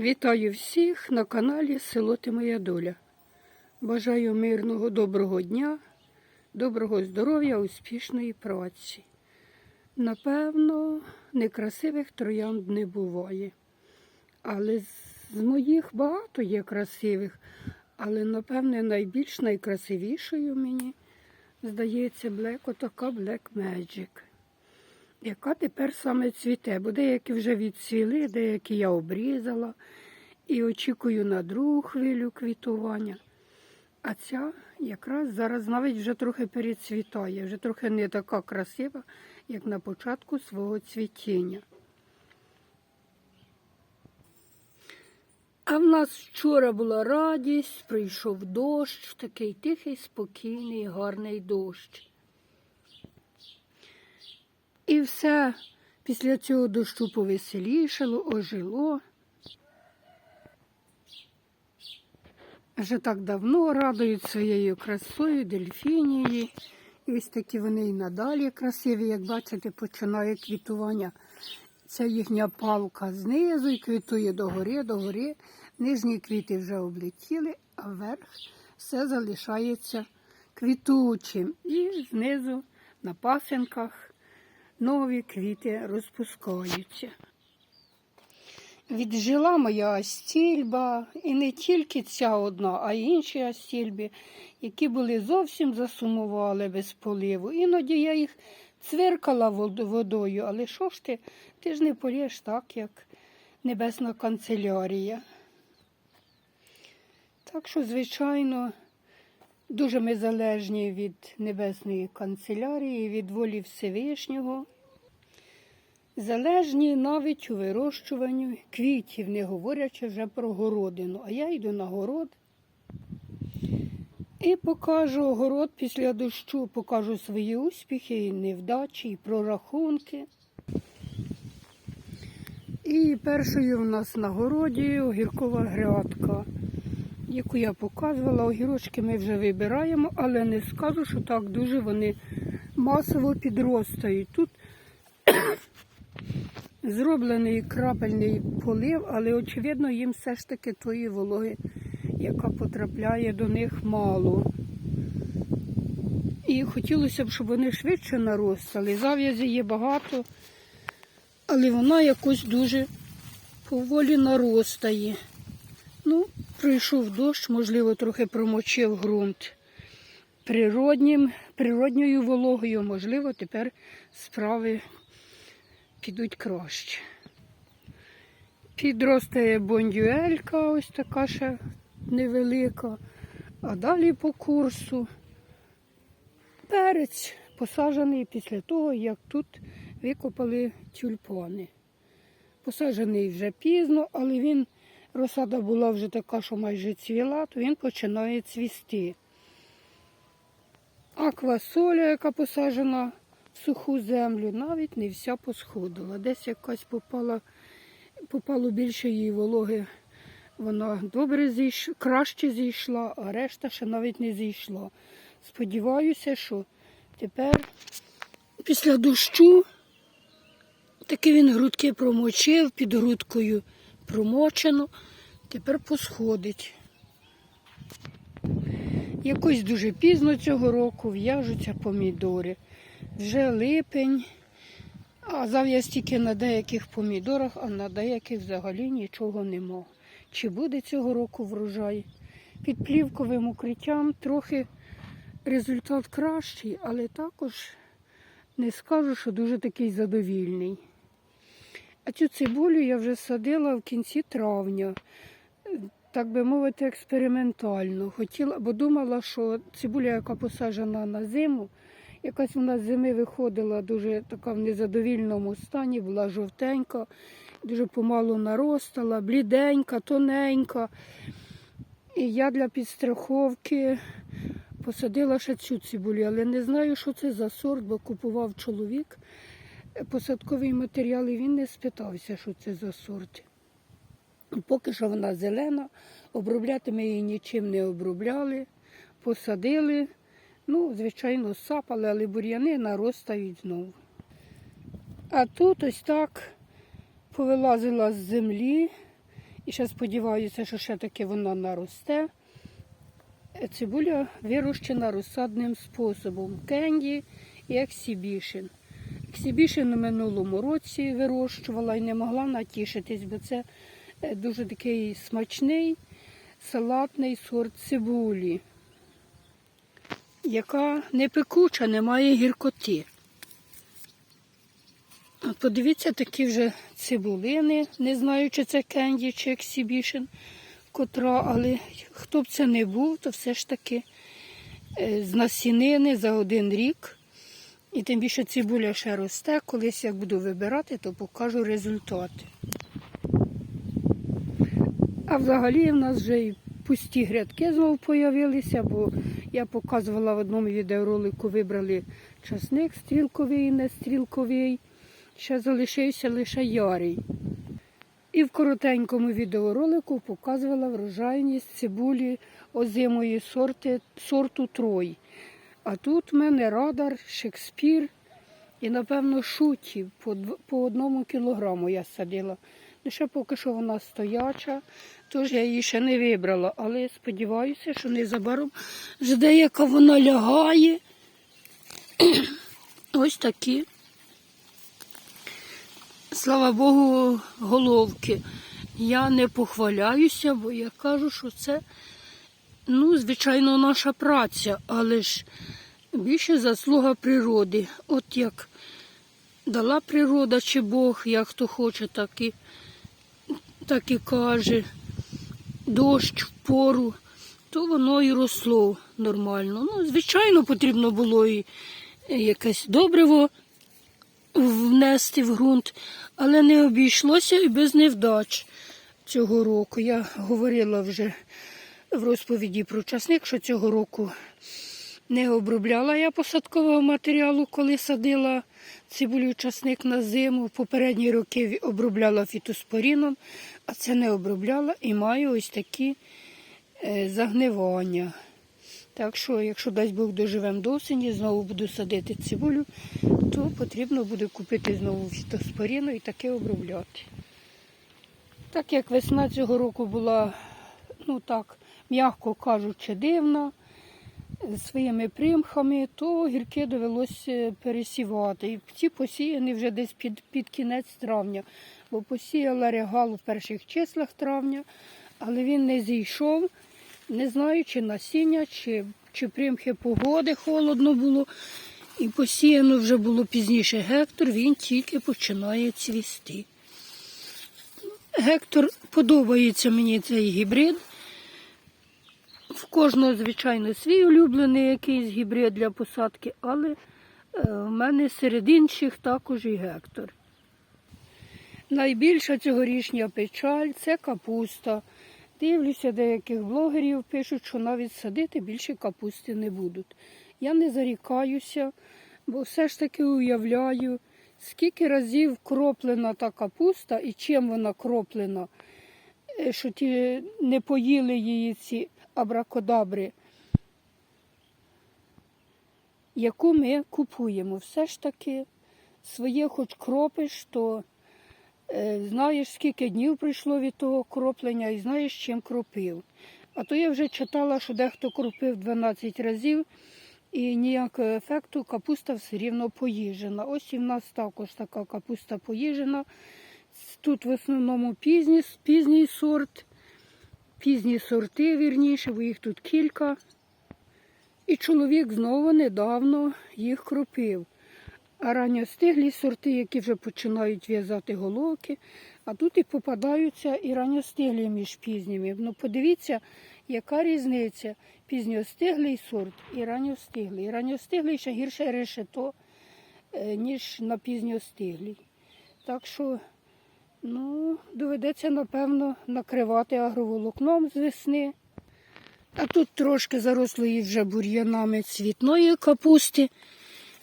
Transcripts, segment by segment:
Вітаю всіх на каналі Село Ти Моя Доля. Бажаю мирного, доброго дня, доброго здоров'я, успішної праці. Напевно, некрасивих троянд не буває. Але з- моїх багато є красивих. Але, напевне, найбільш найкрасивішою мені здається Black, отака Black Magic яка тепер саме цвіте, бо деякі вже відцвіли, деякі я обрізала і очікую на другу хвилю квітування. А ця якраз зараз навіть вже трохи перецвітає, вже трохи не така красива, як на початку свого цвітіння. А в нас вчора була радість, прийшов дощ, такий тихий, спокійний, гарний дощ. І все після цього дощу повеселішало, ожило. Вже так давно радують своєю красою дельфінії. І ось такі вони і надалі красиві, як бачите, починає квітування. Це їхня палка знизу і квітує догори, догори. Нижні квіти вже облетіли, а вверх все залишається квітучим. І знизу на пасинках нові квіти розпускаються. Віджила моя астільба, і не тільки ця одна, а й інші астільби, які були зовсім засумували без поливу. Іноді я їх цвиркала водою, але що ж ти, ти ж не полєш так, як небесна канцелярія. Так що, звичайно, дуже ми залежні від небесної канцелярії, від волі Всевишнього. Залежні навіть у вирощуванні квітів, не говорячи вже про городину. А я йду на город і покажу город після дощу, покажу свої успіхи, і невдачі, і прорахунки. І першою в нас на городі огіркова грядка, яку я показувала. Огірочки ми вже вибираємо, але не скажу, що так дуже вони масово підростають. Тут зроблений крапельний полив, але очевидно їм все ж таки тої вологи, яка потрапляє до них мало. І хотілося б, щоб вони швидше наростали. Зав'язі є багато, але вона якось дуже поволі наростає. Ну, прийшов дощ, можливо, трохи промочив ґрунт природнім, природньою вологою, можливо, тепер справи підуть краще. Підростає бондюелька, ось така ще невелика. А далі по курсу перець посаджений після того, як тут викопали тюльпани. Посаджений вже пізно, але він, розсада була вже така, що майже цвіла, то він починає цвісти. А квасоля, яка посаджена в суху землю, навіть не вся посходила. Десь якась попала, попало більше її вологи. Вона добре зійшла, краще зійшла, а решта ще навіть не зійшла. Сподіваюся, що тепер після дощу таки він грудки промочив, під грудкою промочено, тепер посходить. Якось дуже пізно цього року в'яжуться помідори. Вже липень, а зав'яз тільки на деяких помідорах, а на деяких взагалі нічого нема. Чи буде цього року врожай? Під плівковим укриттям трохи результат кращий, але також не скажу, що дуже такий задовільний. А цю цибулю я вже садила в кінці травня так би мовити, експериментально. Хотіла, бо думала, що цибуля, яка посаджена на зиму, якась вона з зими виходила дуже така в незадовільному стані, була жовтенька, дуже помалу наростала, бліденька, тоненька. І я для підстраховки посадила ще цю цибулю, але не знаю, що це за сорт, бо купував чоловік посадковий матеріал, і він не спитався, що це за сорт. Поки що вона зелена, обробляти ми її нічим не обробляли, посадили. Ну, звичайно, сапали, але бур'яни наростають знову. А тут ось так повилазила з землі І ще сподіваюся, що ще таки вона наросте. Цибуля вирощена розсадним способом. Кенді і ексібішн. Ексібішн у минулому році вирощувала і не могла натішитись, бо це е, дуже такий смачний салатний сорт цибулі, яка не пекуча, не має гіркоти. От Подивіться, такі вже цибулини, не знаю, чи це кенді, чи ексібішн, котра, але хто б це не був, то все ж таки е, з насінини за один рік. І тим більше цибуля ще росте. Колись як буду вибирати, то покажу результати. А взагалі в нас вже і пусті грядки знову появилися, бо я показувала в одному відеоролику, вибрали часник стрілковий не стрілковий. Ще залишився лише ярий. І в коротенькому відеоролику показувала врожайність цибулі озимої сорти, сорту Трой. А тут в мене радар, Шекспір і, напевно, шутів по, по одному кілограму я садила. Ну, ще поки що вона стояча, тож я її ще не вибрала, але сподіваюся, що незабаром вже деяка вона лягає. Ось такі. Слава Богу, головки. Я не похваляюся, бо я кажу, що це, ну, звичайно, наша праця, але ж більше заслуга природи. От як дала природа чи Бог, як хто хоче, так і, так і каже. Дощ в пору, то воно і росло нормально. Ну, звичайно, потрібно було і якесь добриво внести в ґрунт, але не обійшлося і без невдач цього року. Я говорила вже в розповіді про часник, що цього року не обробляла я посадкового матеріалу, коли садила цибулю часник на зиму. Попередні роки обробляла фітоспоріном, а це не обробляла і маю ось такі е, загнивання. Так що, якщо дасть Бог доживемо до осені, знову буду садити цибулю, то потрібно буде купити знову фітоспоріну і таке обробляти. Так як весна цього року була, ну так, м'яко кажучи, дивна, своїми примхами, то гірки довелося пересівати. І ці посіяні вже десь під, під кінець травня, бо посіяла регал в перших числах травня, але він не зійшов, не знаю, чи насіння, чи, чи примхи погоди холодно було. І посіяно вже було пізніше гектор, він тільки починає цвісти. Гектор подобається мені цей гібрид. В кожного, звичайно, свій улюблений якийсь гібрид для посадки, але е, в мене серед інших також і гектор. Найбільша цьогорічня печаль це капуста. Дивлюся, деяких блогерів пишуть, що навіть садити більше капусти не будуть. Я не зарікаюся, бо все ж таки уявляю, скільки разів кроплена та капуста і чим вона кроплена, е, що ті не поїли її ці абракодабри, яку ми купуємо. Все ж таки своє хоч кропиш, то е, знаєш, скільки днів пройшло від того кроплення і знаєш, чим кропив. А то я вже читала, що дехто кропив 12 разів і ніякого ефекту капуста все рівно поїжена. Ось і в нас також така капуста поїжена. Тут в основному пізній, пізній сорт, пізні сорти, вірніше, бо їх тут кілька. І чоловік знову недавно їх кропив. А ранньостиглі сорти, які вже починають в'язати головки, а тут і попадаються і ранньостиглі між пізніми. Ну подивіться, яка різниця пізньостиглий сорт і ранньостиглий. І ранньостиглий ще гірше решето, е, ніж на пізньостиглій. Так що, ну, доведеться, напевно, накривати агроволокном з весни. А тут трошки зарослої вже бур'янами цвітної капусти.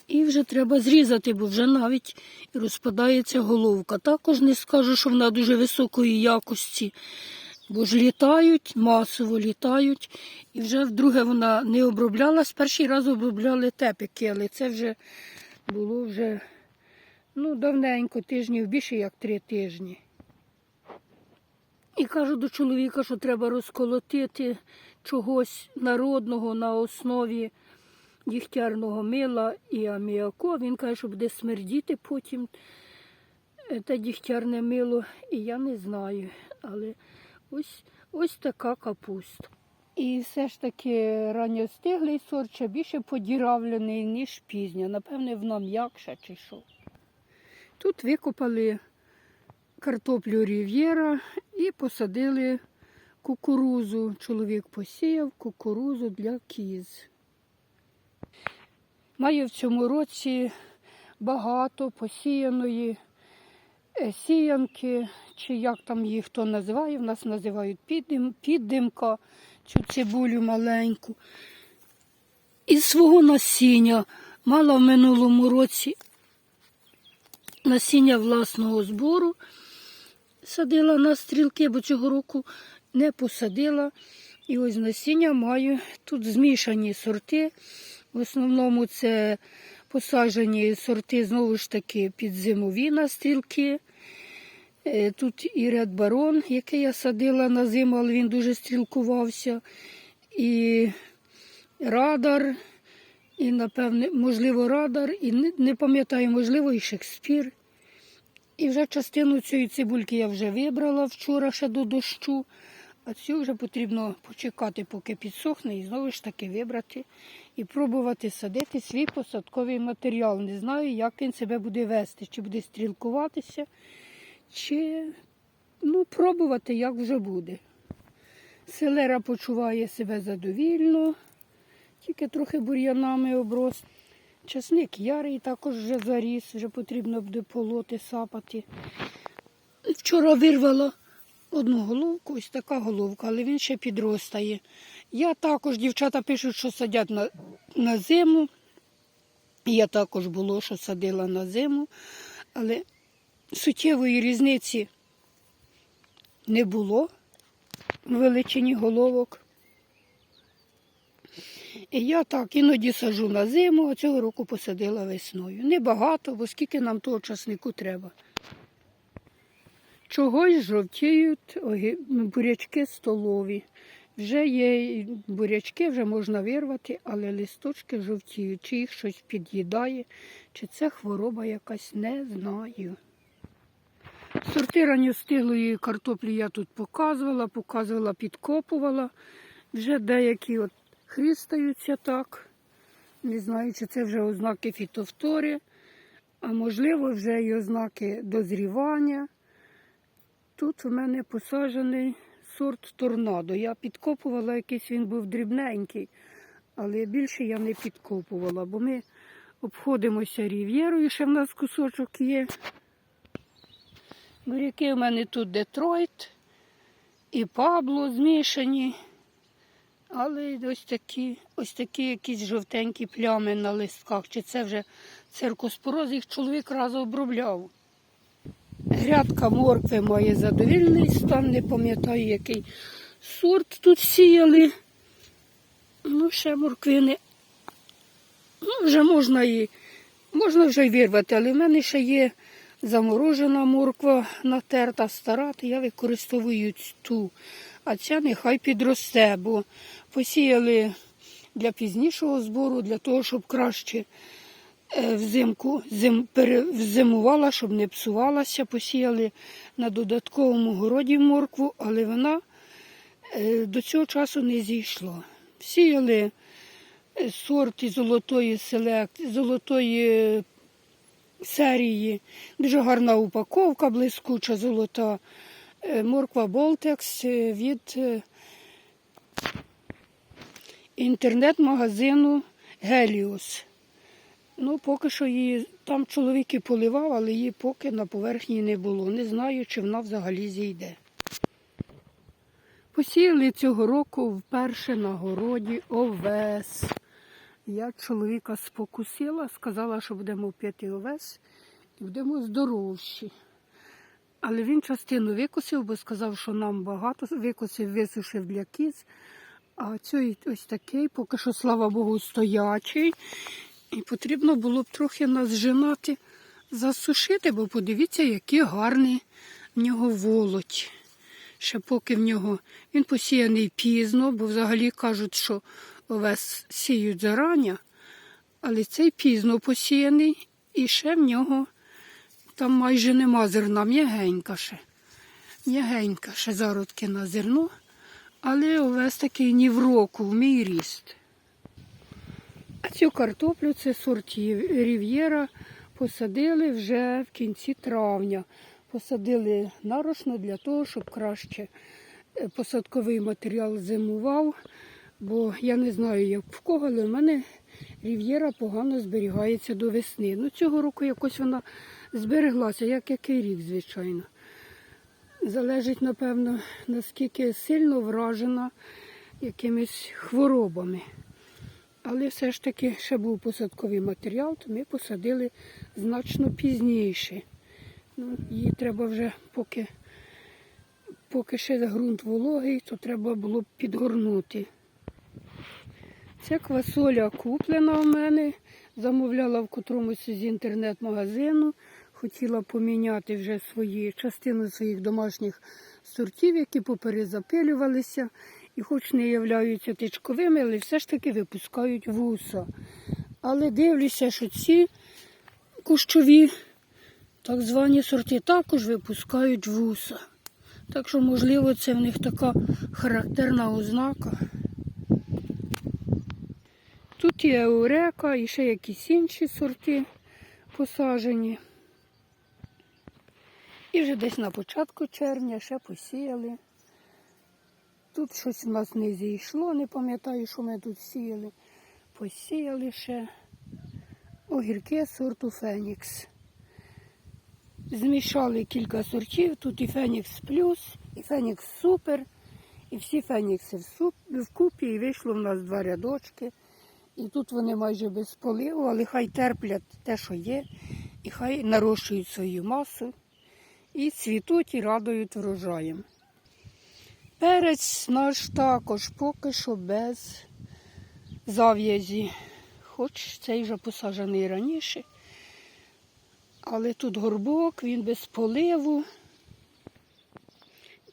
І вже треба зрізати, бо вже навіть розпадається головка. Також не скажу, що вона дуже високої якості, бо ж літають, масово літають. І вже вдруге вона не оброблялась. Перший раз обробляли тепики, але це вже було вже ну, давненько, тижнів більше як три тижні. І кажу до чоловіка, що треба розколотити чогось народного на основі дігтярного мила і аміаку. Він каже, що буде смердіти потім е, те дігтярне мило. І я не знаю. Але ось, ось така капуста. І все ж таки ранньостиглий сорт більше подіравлений, ніж пізня. Напевне, вона м'якша чи що. Тут викопали картоплю рів'єра і посадили кукурузу. Чоловік посіяв кукурузу для кіз. Маю в цьому році багато посіяної е, сіянки, чи як там їх хто називає, в нас називають піддим, піддимка, цю цибулю маленьку. Із свого насіння мала в минулому році насіння власного збору. Садила на стрілки, бо цього року не посадила. І ось насіння маю. Тут змішані сорти. В основному це посаджені сорти, знову ж таки, під зимові на стрілки. Е, Тут і Ред Барон, який я садила на зиму, але він дуже стрілкувався. І радар, і, напевне, можливо, радар, і не пам'ятаю, можливо, і Шекспір. І вже частину цієї цибульки я вже вибрала вчора ще до дощу, а цю вже потрібно почекати, поки підсохне, і знову ж таки вибрати і пробувати садити свій посадковий матеріал. Не знаю, як він себе буде вести, чи буде стрілкуватися, чи ну, пробувати, як вже буде. Селера почуває себе задовільно, тільки трохи бур'янами оброс. Часник ярий також вже заріс, вже потрібно буде полоти, сапати. Вчора вирвала одну головку, ось така головка, але він ще підростає. Я також, дівчата пишуть, що садять на, на зиму. Я також було, що садила на зиму, але суттєвої різниці не було в величині головок. І я так іноді сажу на зиму, а цього року посадила весною. Небагато, бо скільки нам того часнику треба. Чогось жовтіють бурячки столові. Вже є бурячки, вже можна вирвати, але листочки жовтіють. Чи їх щось під'їдає, чи це хвороба якась, не знаю. Сорти ранньостиглої картоплі я тут показувала, показувала, підкопувала. Вже деякі от хрістаються так. Не знаю, чи це вже ознаки фітофтори, а можливо, вже й ознаки дозрівання. Тут у мене посаджений сорт торнадо. Я підкопувала, якийсь він був дрібненький, але більше я не підкопувала, бо ми обходимося рів'єрою, ще в нас кусочок є. Буряки в мене тут Детройт і Пабло змішані. Але ось такі, ось такі якісь жовтенькі плями на листках. Чи це вже циркоспороз, їх чоловік раз обробляв. Грядка моркви має задовільний стан, не пам'ятаю, який сорт тут сіяли. Ну, ще морквини. Ну, вже можна і можна вже й вирвати, але в мене ще є заморожена морква натерта, стара, то я використовую ту. А ця нехай підросте, бо посіяли для пізнішого збору, для того, щоб краще е, взимку зим, перезимувала, щоб не псувалася. Посіяли на додатковому городі моркву, але вона е, до цього часу не зійшла. Сіяли е, сорт із золотої селекції, золотої серії. Дуже гарна упаковка, блискуча золота. Е, Морква Болтекс е, від е, інтернет-магазину Геліус. Ну, поки що її там чоловік і поливав, але її поки на поверхні не було. Не знаю, чи вона взагалі зійде. Посіяли цього року вперше на городі овес. Я чоловіка спокусила, сказала, що будемо п'яти овес і будемо здоровші. Але він частину викосив, бо сказав, що нам багато викосив, висушив для кіз. А цей ось такий, поки що, слава Богу, стоячий. І потрібно було б трохи нас женати, засушити, бо подивіться, який гарний в нього волоть. ще поки в нього він посіяний пізно, бо взагалі кажуть, що овес сіють зарання, але цей пізно посіяний і ще в нього там майже нема зерна, м'ягенька ще. М'ягенька ще зародки на зерно, але овес такий ні в року, в мій ріст. А цю картоплю це сорт Рів'єра посадили вже в кінці травня. Посадили нарочно для того, щоб краще е, посадковий матеріал зимував. Бо я не знаю, як в кого, але в мене рів'єра погано зберігається до весни. Ну, цього року якось вона збереглася, як який рік, звичайно. Залежить, напевно, наскільки сильно вражена якимись хворобами. Але все ж таки ще був посадковий матеріал, то ми посадили значно пізніше. Ну, її треба вже, поки, поки ще ґрунт вологий, то треба було б підгорнути. Ця квасоля куплена в мене, замовляла в котромусь з інтернет-магазину. Хотіла поміняти вже свої частину своїх домашніх сортів, які поперезапилювалися і хоч не являються тичковими, але все ж таки випускають вуса. Але дивлюся, що ці кущові так звані сорти також випускають вуса. Так що, можливо, це в них така характерна ознака. Тут є Еурека і ще якісь інші сорти посаджені. І вже десь на початку червня ще посіяли. Тут щось у нас не зійшло, не пам'ятаю, що ми тут сіяли. Посіяли ще огірки сорту Фенікс. Змішали кілька сортів. Тут і Фенікс Плюс, і Фенікс Супер, і всі Фенікси в вкупі, і вийшло в нас два рядочки. І тут вони майже без поливу, але хай терплять те, що є, і хай нарощують свою масу, і цвітуть, і радують врожаєм. Перець наш також поки що без зав'язі, хоч цей вже посаджений раніше. Але тут горбок, він без поливу.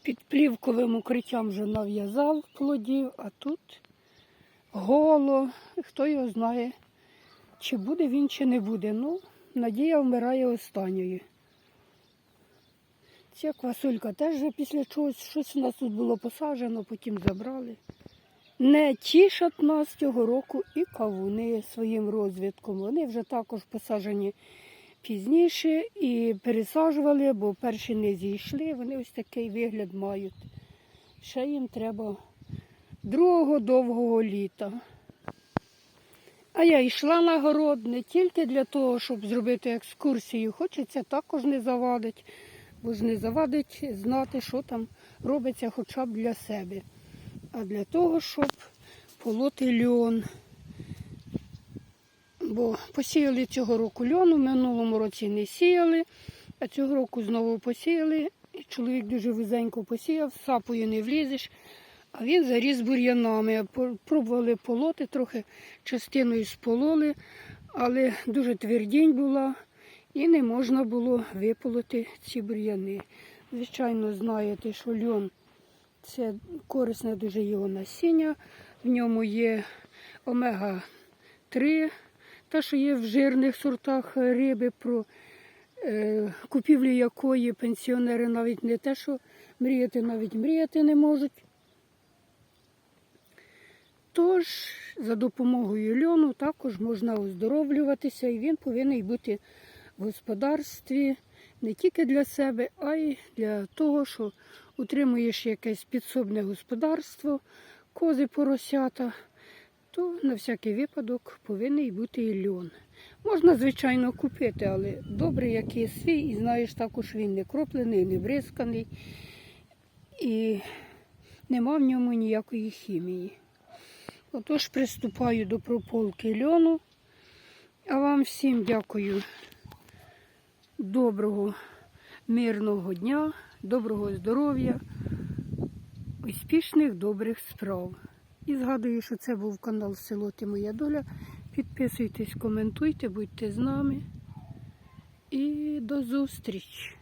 Під плівковим укриттям вже нав'язав плодів, а тут голо. Хто його знає, чи буде він, чи не буде. Ну, надія вмирає останньою. Ця квасолька теж вже після чогось, щось у нас тут було посаджено, потім забрали. Не тішать нас цього року і кавуни своїм розвитком. Вони вже також посаджені пізніше і пересаджували, бо перші не зійшли, вони ось такий вигляд мають. Ще їм треба другого довгого літа. А я йшла на город не тільки для того, щоб зробити екскурсію, хочеться також не завадить, бо ж не завадить знати, що там робиться хоча б для себе. А для того, щоб полоти льон. Бо посіяли цього року льону, в минулому році не сіяли, а цього року знову посіяли. І чоловік дуже вузенько посіяв, сапою не влізеш, а він заріс бур'янами. Пробували полоти, трохи частиною спололи, але дуже твердінь була і не можна було виполоти ці бур'яни. Звичайно, знаєте, що льон це корисне дуже його насіння. В ньому є омега-3, те, що є в жирних сортах риби, про е, купівлю якої пенсіонери навіть не те, що мріяти, навіть мріяти не можуть. Тож за допомогою льону також можна оздоровлюватися, і він повинен бути в господарстві не тільки для себе, а й для того, що утримуєш якесь підсобне господарство, кози поросята, то на всякий випадок повинен бути і льон. Можна, звичайно, купити, але добре, як є свій, і знаєш, також він не кроплений, не бризканий, і нема в ньому ніякої хімії. Отож, приступаю до прополки льону. А вам всім дякую. Доброго, мирного дня, доброго здоров'я, успішних добрих справ. І згадую, що це був канал Село Ти Моя Доля. Підписуйтесь, коментуйте, будьте з нами. І до зустрічі!